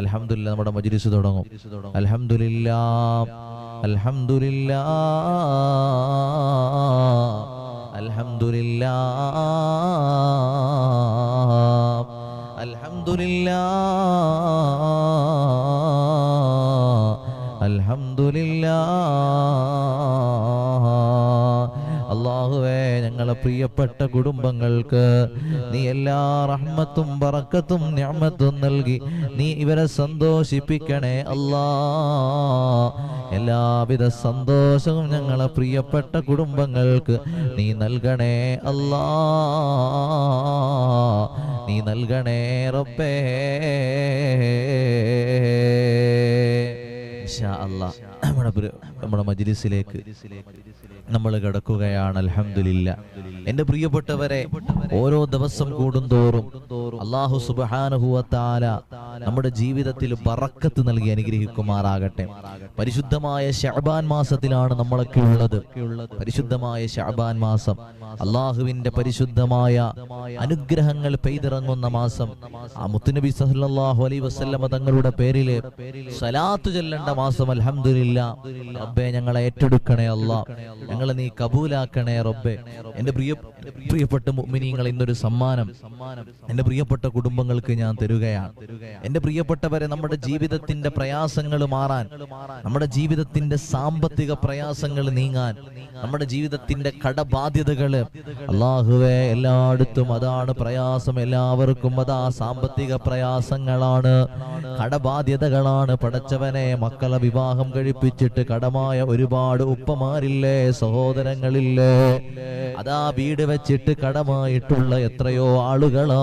അൽഹംദുലില്ല നമ്മുടെ മജ്ലിസ് തുടങ്ങും. അലഹമില്ല അലഹമില്ല അലഹമില്ല അലഹമില്ല അൽഹംദുലില്ല പ്രിയപ്പെട്ട കുടുംബങ്ങൾക്ക് നീ എല്ലാ റഹ്മത്തും ബറക്കത്തും ഞാമത്തും നൽകി നീ ഇവരെ സന്തോഷിപ്പിക്കണേ അല്ലാ. എല്ലാവിധ സന്തോഷവും ഞങ്ങളെ പ്രിയപ്പെട്ട കുടുംബങ്ങൾക്ക് നീ നൽകണേ അല്ലാ. നീ നൽകണേ റബ്ബേ. നമ്മുടെ നമ്മുടെ മജ്ലിസിലേക്ക് നമ്മൾ കിടക്കുകയാണ്. അലഹമില്ല എന്റെ പ്രിയപ്പെട്ടവരെ ഓരോ ദിവസം കൂടുന്തോറും അള്ളാഹു സുബാനുഹുവത്താല നമ്മുടെ ജീവിതത്തിൽ ബറക്കത്ത് നൽകി അനുഗ്രഹിക്കുമാറാകട്ടെ. പരിശുദ്ധമായ ഷഅബാൻ മാസത്തിലാണ് നമ്മളൊക്കെ ഉള്ളത്. പരിശുദ്ധമായ ഷഅബാൻ മാസം അള്ളാഹുവിന്റെ പരിശുദ്ധമായ അനുഗ്രഹങ്ങൾ പെയ്തിറങ്ങുന്ന മാസം ആ മുത്തുനബി സല്ലല്ലാഹു അലൈ വസല്ലമ തങ്ങളുടെ പേരിൽ സലാത്തു ചൊല്ലേണ്ട മാസം അലഹമില്ല റബ്ബേ ഞങ്ങളെ ഏറ്റെടുക്കണേ അല്ല. ഞങ്ങളെ നീ കബൂലാക്കണേ റബ്ബേ. എന്റെ പ്രിയ പ്രിയപ്പെട്ട മുമിനിങ്ങൾ ഇന്നൊരു സമ്മാനം. എന്റെ പ്രിയപ്പെട്ട കുടുംബങ്ങൾക്ക് ഞാൻ തരുകയാണ്. എന്റെ പ്രിയപ്പെട്ടവരെ നമ്മുടെ ജീവിതത്തിന്റെ പ്രയാസങ്ങൾ മാറാൻ നമ്മുടെ ജീവിതത്തിന്റെ സാമ്പത്തിക പ്രയാസങ്ങൾ നീങ്ങാൻ നമ്മുടെ ജീവിതത്തിന്റെ കടബാധ്യതകൾ അള്ളാഹുവെ എല്ലായിടത്തും അതാണ് പ്രയാസം. എല്ലാവർക്കും അതാ സാമ്പത്തിക പ്രയാസങ്ങളാണ്. കടബാധ്യതകളാണ്. പടച്ചവനെ മക്കളെ വിവാഹം കഴിപ്പിച്ചിട്ട് കടമായ ഒരുപാട് ഉപ്പമാരില്ലേ സഹോദരങ്ങളില്ലേ? അതാ വീട് വെച്ചിട്ട് കടമായിട്ടുള്ള എത്രയോ ആളുകളാണ്.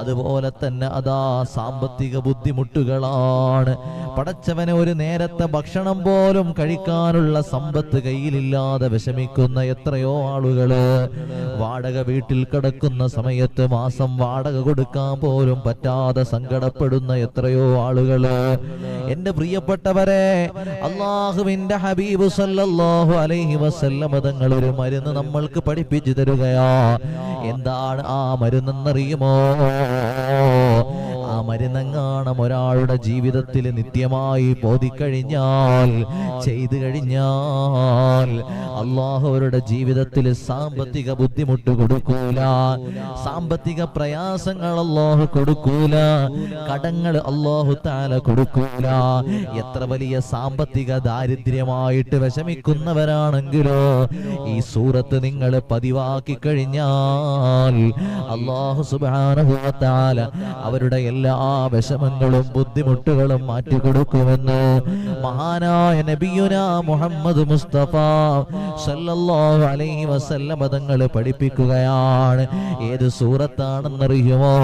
അതുപോലെ തന്നെ അതാ സാമ്പത്തിക ബുദ്ധിമുട്ടുകളാണ്. പടച്ചവനെ ഒരു നേരത്തെ ഭക്ഷണം പോലും കഴിക്കാനുള്ള സമ്പത്ത് കയ്യിലില്ലാതെ വിഷമിക്കുന്ന എത്രയോ ആളുകൾ വാടക വീട്ടിൽ കിടക്കുന്ന സമയത്ത് മാസം വാടക കൊടുക്കാൻ പോലും പറ്റാതെ സങ്കടപ്പെടുന്ന എത്രയോ ആളുകൾ. എന്റെ പ്രിയപ്പെട്ടവരെ അള്ളാഹുവിന്റെ ഹബീബ് സല്ലല്ലാഹു അലൈഹി വസല്ലമ തങ്ങൾ ഒരു മരുന്ന് നമ്മൾക്ക് പഠിപ്പിച്ചു തരുകയാ. എന്താണ് ആ മരുന്നെന്നറിയുമോ? മരുന്നെങ്ങാണം ഒരാളുടെ ജീവിതത്തിൽ നിത്യമായി ബോധിക്കഴിഞ്ഞാൽ ചെയ്തു കഴിഞ്ഞാൽ അള്ളാഹു അവരുടെ ജീവിതത്തിൽ സാമ്പത്തിക ബുദ്ധിമുട്ട് കൊടുക്കൂല. സാമ്പത്തിക പ്രയാസങ്ങൾ അള്ളാഹു കൊടുക്കൂല. കടങ്ങൾ അള്ളാഹു താല കൊടുക്കൂല. എത്ര വലിയ സാമ്പത്തിക ദാരിദ്ര്യമായിട്ട് വിഷമിക്കുന്നവരാണെങ്കിലോ ഈ സൂറത്ത് നിങ്ങൾ പതിവാക്കി കഴിഞ്ഞാൽ അള്ളാഹു സുബാനുഭവത്താല അവരുടെ എല്ലാ വിഷമങ്ങളും ബുദ്ധിമുട്ടുകളും മാറ്റിക്കൊടുക്കുമെന്ന് മഹാനായ നബിയുന മുഹമ്മദ് മുസ്തഫ സല്ലല്ലാഹു അലൈഹി വസല്ലമ തങ്ങൾ പഠിപ്പിക്കുകയാണ്. ഏത് സൂറത്താണെന്നറിയുമോ?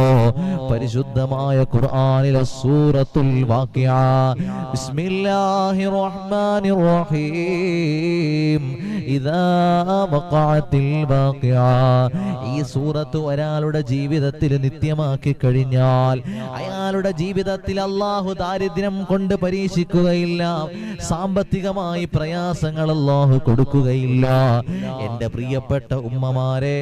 പരിശുദ്ധമായ ഖുർആനിലെ സൂറത്തുൽ വാഖിയ. ബിസ്മില്ലാഹിർ റഹ്മാനിർ റഹീം. ഈ സൂറത്ത് ഒരാളുടെ ജീവിതത്തിൽ നിത്യമാക്കി കഴിഞ്ഞാൽ അയാളുടെ ജീവിതത്തിൽ അള്ളാഹു ദാരിദ്ര്യം കൊണ്ട് പരീക്ഷിക്കുകയില്ല. സാമ്പത്തികമായി പ്രയാസങ്ങൾ അള്ളാഹു കൊടുക്കുകയില്ല. എന്റെ പ്രിയപ്പെട്ട ഉമ്മമാരെ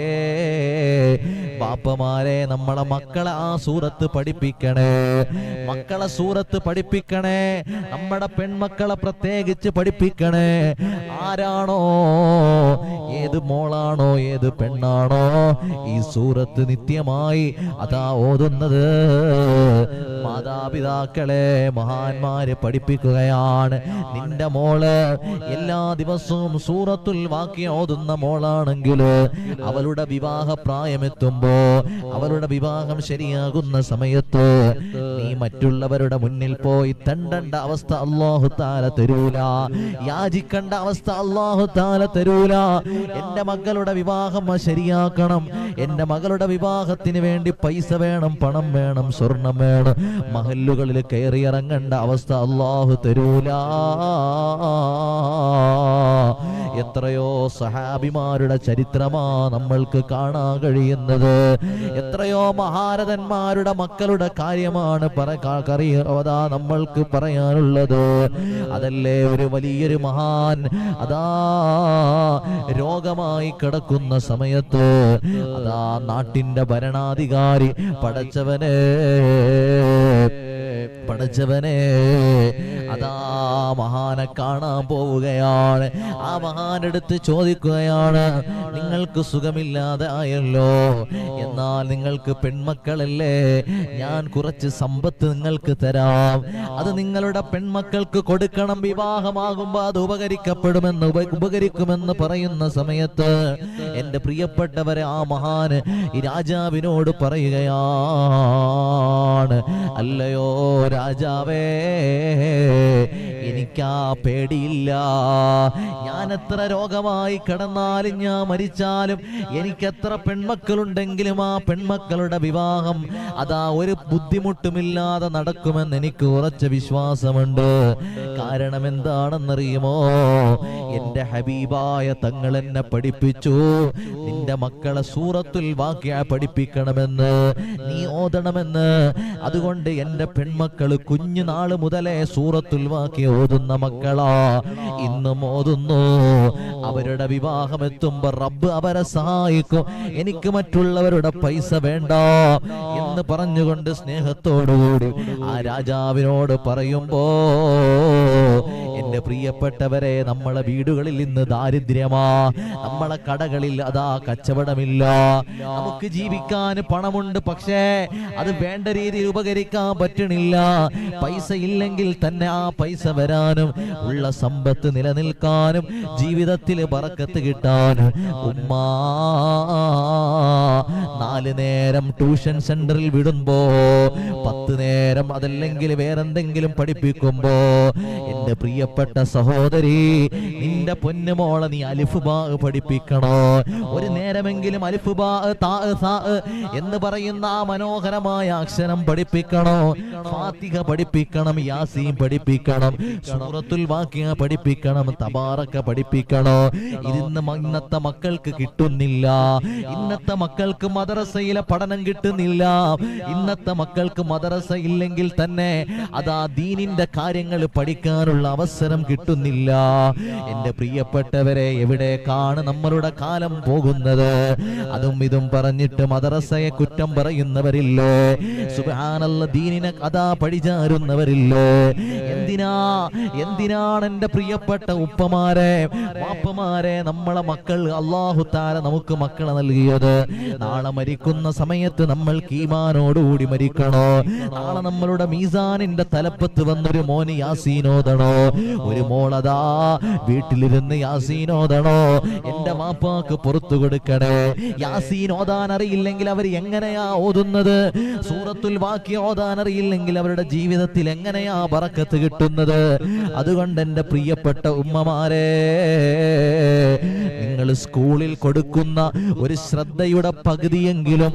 ബാപ്പമാരെ നമ്മളെ മക്കളെ ആ സൂറത്ത് പഠിപ്പിക്കണേ. മക്കളെ സൂറത്ത് പഠിപ്പിക്കണേ. നമ്മുടെ പെൺമക്കളെ പ്രത്യേകിച്ച് പഠിപ്പിക്കണേ. ആരാണോ? ഏത് മോളാണോ? ഏത് പെണ്ണാണോ? ഈ സൂറത്ത് നിത്യമായി അതാ ഓതുന്നത്. മാതാപിതാക്കളെ മഹാന്മാര് പഠിപ്പിക്കുകയാണ്. നിന്റെ മോൾ എല്ലാ ദിവസവും സൂറത്തുൽ വാക്യ ഓതുന്ന മോളാണെങ്കിൽ അവളുടെ വിവാഹ പ്രായമെത്തുമ്പോ അവളുടെ വിവാഹം ശരിയാകുന്ന സമയത്ത് നീ മറ്റുള്ളവരുടെ മുന്നിൽ പോയി തണ്ടണ്ട അവസ്ഥ അള്ളാഹു താല തരൂല. യാചിക്കേണ്ട അവസ്ഥ അള്ളാഹു താല തരൂല. എന്റെ മകളുടെ വിവാഹം ശരിയാക്കണം. എന്റെ മകളുടെ വിവാഹത്തിന് വേണ്ടി പൈസ വേണം പണം വേണം സ്വർണം വേണം. മഹല്ലുകളിൽ കയറിയിറങ്ങേണ്ട അവസ്ഥ അള്ളാഹു തരൂല. എത്രയോ സഹാബിമാരുടെ ചരിത്രമാ നമ്മൾക്ക് കാണാൻ കഴിയുന്നത്. എത്രയോ മഹാരഥന്മാരുടെ മക്കളുടെ കാര്യമാണ് പറയാ കാ- കറി- അതാ നമ്മൾക്ക് പറയാനുള്ളത്. അതല്ലേ ഒരു വലിയൊരു മഹാൻ അതാ രോഗമായി കിടക്കുന്ന സമയത്ത് അതാ നാട്ടിന്റെ ഭരണാധികാരി പടച്ചവനെ പടച്ചവനെ അതാ മഹാനെ കാണാൻ പോവുകയാണ്. ആ മഹാനെടുത്ത് ചോദിക്കുകയാണ് നിങ്ങൾക്ക് സുഖമില്ലാതെ ആയല്ലോ. എന്നാൽ നിങ്ങൾക്ക് പെൺമക്കളല്ലേ? ഞാൻ കുറച്ച് സമ്പത്ത് നിങ്ങൾക്ക് തരാം. അത് നിങ്ങളുടെ പെൺമക്കൾക്ക് കൊടുക്കണം വിവാഹമാകുമ്പോ അത് ഉപകരിക്കപ്പെടുമെന്ന് ഉപ- ഉപകരിക്കുമെന്ന് പറയുന്ന സമയത്ത് എന്റെ പ്രിയപ്പെട്ടവരെ ആ മഹാന് ഈ രാജാവിനോട് പറയുകയാണ് അല്ലയോ രാജാവേ എനിക്കാ പേടിയില്ല. ഞാൻ എത്ര രോഗമായി കിടന്നാലും ഞാൻ മരിച്ചാലും എനിക്കെത്ര പെൺമക്കളുണ്ടെങ്കിലും ആ പെൺമക്കളുടെ വിവാഹം അതാ ഒരു ബുദ്ധിമുട്ടുമില്ലാതെ നടക്കുമെന്ന് എനിക്ക് ഉറച്ച വിശ്വാസമുണ്ട്. കാരണം എന്താണെന്നറിയുമോ? എന്റെ ഹബീബായ തങ്ങൾ എന്നെ പഠിപ്പിച്ചു. നിന്റെ മക്കളെ സൂറത്തുൽ വാക്യ പഠിപ്പിക്കണമെന്ന് നീ ഓതണമെന്ന്. അതുകൊണ്ട് എന്റെ പെൺമക്കൾ കുഞ്ഞുനാൾ മുതലേ സൂറത്തുൽ വാക്യ ഓതുന്ന. മക്കളാ ഇന്നും ഓതുന്നു അവരുടെ വിവാഹം എത്തുമ്പോ റബ്ബ് അവരെ സഹായിക്കും. എനിക്ക് മറ്റുള്ളവരുടെ പൈസ വേണ്ട എന്ന് പറഞ്ഞുകൊണ്ട് സ്നേഹത്തോടുകൂടി ആ രാജാവിനോട് പറയുമ്പോ എന്റെ പ്രിയപ്പെട്ടവരെ നമ്മളെ വീടുകളിൽ ഇന്ന് ദാരിദ്ര്യമാ. നമ്മളെ കടകളിൽ അതാ കച്ചവടമില്ല. നമുക്ക് ജീവിക്കാൻ പണമുണ്ട് പക്ഷേ അത് വേണ്ട രീതിയിൽ ഉപകരിക്കാൻ പറ്റണില്ല. പൈസ ഇല്ലെങ്കിൽ തന്നെ ആ പൈസ വരാനും ഉള്ള സമ്പത്ത് നിലനിൽക്കാനും ജീവിതത്തിൽ പറക്കത്ത് കിട്ടാനും. ഉമ്മാ നാല് നേരം ട്യൂഷൻ സെന്ററിൽ വിടുമ്പോ പത്ത് നേരം അതല്ലെങ്കിൽ വേറെന്തെങ്കിലും പഠിപ്പിക്കുമ്പോ എന്റെ പ്രിയപ്പെട്ട സഹോദരി നിന്റെ പൊന്നുമോളെ നീ അലിഫുബാ പഠിപ്പിക്കണോ? ഒരു നേരമെങ്കിലും അലിഫുബാ എന്ന് പറയുന്ന ആ മനോഹരമായ അക്ഷരം പഠിപ്പിക്കണോ? ഫാത്തിഹ പഠിപ്പിക്കണം യാസീം പഠിപ്പിക്കണം സൂറത്തുൽ വാക്യ പഠിപ്പിക്കണം തബാറക്ക പഠിപ്പിക്കണോ? ഇന്ന് ഇന്നത്തെ മക്കൾക്ക് കിട്ടുന്നില്ല. ഇന്നത്തെ മക്കൾക്ക് മദ്രസയിലെ പഠനം കിട്ടുന്നില്ല. ഇന്നത്തെ മക്കൾക്ക് മദ്രസ ഇല്ലെങ്കിൽ തന്നെ അതാ ദീനിന്റെ കാര്യങ്ങൾ പഠിക്കാനുള്ള അവസരം കിട്ടുന്നില്ല. എന്റെ പ്രിയപ്പെട്ടവരെ എവിടേക്കാണ് നമ്മളുടെ കാലം പോകുന്നത്? അതും ഇതും പറഞ്ഞിട്ട് മദ്രസയെ കുറ്റം പറയുന്നവരില്ലേ? സുബാനല്ല ദീനിനെ കഥാ പഴിചാരുന്നവരില്ലേ എന്തിനാ എന്തിനാണ് എന്റെ പ്രിയപ്പെട്ട ഉപ്പമാരെ വാപ്പമാരെ നമ്മളെ മക്കൾ അള്ളാഹു താര നമുക്ക് മക്കളെ നൽകിയത്? നാളെ മരിക്കുന്ന സമയത്ത് നമ്മൾ കീമാനോടുകൂടി മരിക്കണോ? നാളെ നമ്മളുടെ മീസാനിന്റെ തലപ്പത്ത് വന്നൊരു മോന് യാസീനോദണോ? ഒരു മോളതാ. വീട്ടിലിരുന്ന് യാസീനോദണോ? എന്റെ മാപ്പാക്ക് പുറത്തു കൊടുക്കണേ. യാസീനോദാൻ അറിയില്ലെങ്കിൽ അവർ എങ്ങനെയാ ഓതുന്നത്? സൂറത്തുൽ വാക്യ ഓതാൻ അറിയില്ലെങ്കിൽ അവരുടെ ജീവിതത്തിൽ എങ്ങനെയാ പറക്കത്ത് കിട്ടുന്നത്? അതുകൊണ്ട് എന്റെ പ്രിയപ്പെട്ട ഉമ്മമാരെ നിങ്ങൾ സ്കൂളിൽ കൊടുക്കുന്ന ഒരു ശ്രദ്ധയുടെ പകുതിയെങ്കിലും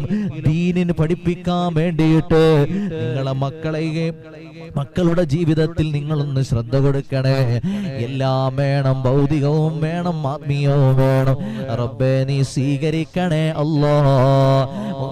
ദീനിന് പഠിപ്പിക്കാൻ വേണ്ടിയിട്ട് നിങ്ങളെ മക്കളെ മക്കളുടെ ജീവിതത്തിൽ നിങ്ങളൊന്ന് ശ്രദ്ധ എല്ലാം വേണം ഭൗതികവും വേണം ആത്മീയവും വേണം. റബ്ബെ നീ സ്വീകരിക്കണേ അല്ലോ